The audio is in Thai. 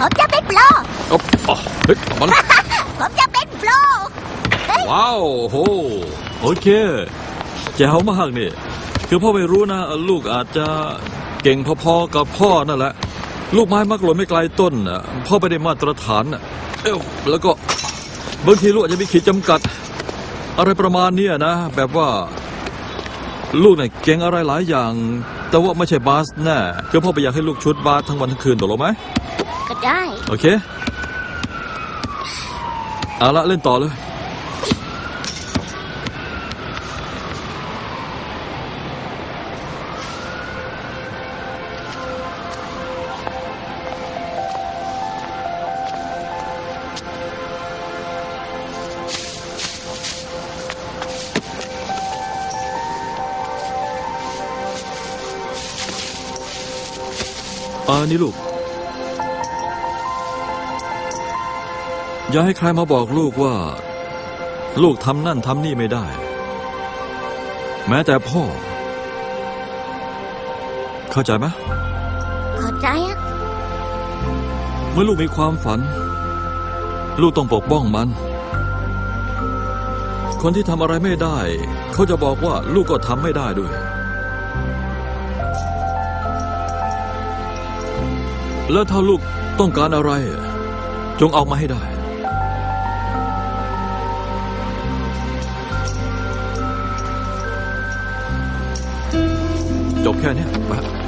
ผมจะเป็นโปรอ๊อบอ๋อเฮ้ยมันผมจะเป็นโปร ว้าวโหโอเคแจ๋วมากนี่คือพ่อไม่รู้นะลูกอาจจะเก่งพอๆกับพ่อนั่นแหละ ลูกไม้มักหล่นไม่ไกลต้นน่ะพ่อไม่ได้มาตรฐานน่ะเอ้าแล้วก็บางทีลูกอาจจะมีขีดจำกัด อะไรประมาณเนี้ยนะ แบบว่า ลูกเนี่ยเก่งอะไรหลายอย่าง แต่ว่าไม่ใช่บาสแน่คือพ่อไปอยากให้ลูกชุดบาสทั้งวันทั้งคืนตกลงไหม ก็ได้ โอเค เอาละเล่นต่อเลยอ่านี่ลูก อย่าให้ใครมาบอกลูกว่า ลูกทำนั่นทำนี่ไม่ได้ แม้แต่พ่อ เข้าใจไหมเข้าใจอะเมื่อลูกมีความฝัน ลูกต้องปกป้องมัน คนที่ทำอะไรไม่ได้ เขาจะบอกว่าลูกก็ทำไม่ได้ด้วย แล้วถ้าลูกต้องการอะไร จงเอามาให้ได้ จบแค่เนี้ยไป